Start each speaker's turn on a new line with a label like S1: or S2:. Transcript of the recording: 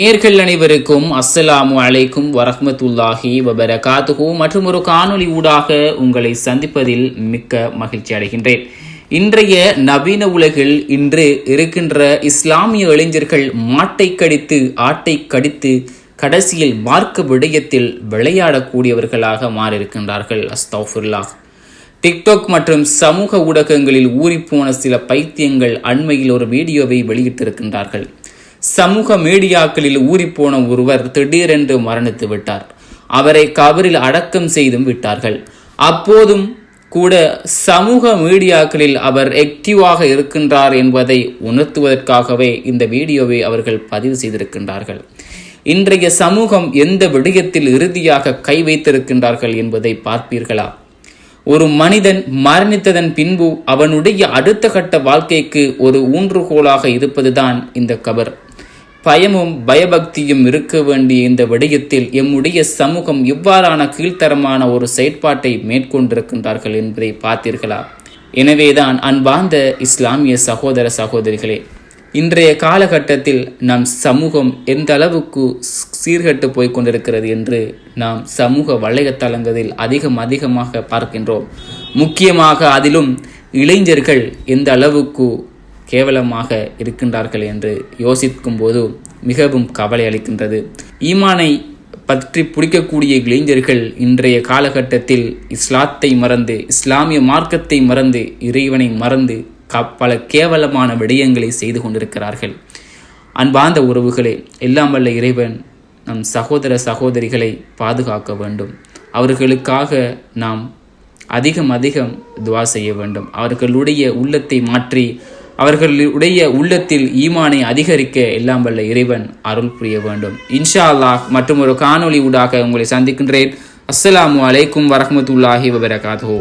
S1: நேர்கள் அனைவருக்கும் அஸ்ஸலாமு அலைக்கும் வரஹமத்துல்லாஹி வபரகாத்துஹு. மற்றும் ஒரு காணொளி ஊடாக உங்களை சந்திப்பதில் மிக்க மகிழ்ச்சி அடைகின்றேன். இன்றைய நவீன உலகில் இன்று இருக்கின்ற இஸ்லாமிய இளைஞர்கள் மாட்டை கடித்து ஆட்டை கடித்து கடைசியில் மார்க்க விடயத்தில் விளையாடக்கூடியவர்களாக மாறியிருக்கின்றார்கள். அஸ்தௌஃபுல்லாஹ் டிக்டாக் மற்றும் சமூக ஊடகங்களில் ஊறிப்போன சில பைத்தியங்கள் அண்மையில் ஒரு வீடியோவை வெளியிட்டிருக்கின்றார்கள். சமூக மீடியாக்களில் ஊறிப்போன ஒருவர் திடீரென்று மரணித்து விட்டார். அவரை கபரில் அடக்கம் செய்தும் விட்டார்கள். அப்போதும் கூட சமூக மீடியாக்களில் அவர் ஆக்டிவாக இருக்கின்றார் என்பதை உணர்த்துவதற்காகவே இந்த வீடியோவை அவர்கள் பதிவு செய்திருக்கின்றார்கள். இன்றைய சமூகம் எந்த விடயத்தில் இறுதியாக கை வைத்திருக்கின்றார்கள் என்பதை பார்ப்பீர்களா? ஒரு மனிதன் மரணித்ததன் பின்பு அவனுடைய அடுத்த கட்ட வாழ்க்கைக்கு ஒரு ஊன்றுகோலாக இருப்பதுதான் இந்த கபர். பயமும் பயபக்தியும் இருக்க வேண்டிய இந்த விடயத்தில் எம்முடைய சமூகம் இவ்வாறான கீழ்த்தரமான ஒரு செயற்பாட்டை மேற்கொண்டிருக்கின்றார்கள் என்பதை பார்த்தீர்களா? எனவேதான் அன்பார்ந்த இஸ்லாமிய சகோதர சகோதரிகளே இன்றைய காலகட்டத்தில் நம் சமூகம் எந்த அளவுக்கு சீர்கெட்டு போய் கொண்டிருக்கிறது என்று நாம் சமூக வலைத்தளங்களில் அதிகம் அதிகமாக பார்க்கின்றோம். முக்கியமாக அதிலும் இளைஞர்கள் எந்த அளவுக்கு கேவலமாக இருக்கின்றார்கள் என்று யோசிக்கும் போது மிகவும் கவலை அளிக்கின்றது. ஈமானை பற்றி பிடிக்கக்கூடிய இளைஞர்கள் இன்றைய காலகட்டத்தில் இஸ்லாத்தை மறந்து இஸ்லாமிய மார்க்கத்தை மறந்து இறைவனை மறந்து க- பல கேவலமான விடயங்களை செய்து கொண்டிருக்கிறார்கள். அன்பார்ந்த உறவுகளே எல்லாம் வல்ல இறைவன் நம் சகோதர சகோதரிகளை பாதுகாக்க வேண்டும். அவர்களுக்காக நாம் அதிகம் அதிகம் துவா செய்ய வேண்டும். அவர்களுடைய உள்ளத்தை மாற்றி அவர்களுடைய உள்ளத்தில் ஈமானை அதிகரிக்க எல்லாம் வல்ல இறைவன் அருள் புரிய வேண்டும். இன்ஷா அல்லாஹ் மற்றும் ஒரு காணொளி ஊடாக உங்களை சந்திக்கின்றேன். அஸ்ஸலாமு அலைக்கும் வரமத்துல்லாஹி வபரகாத்துஹு.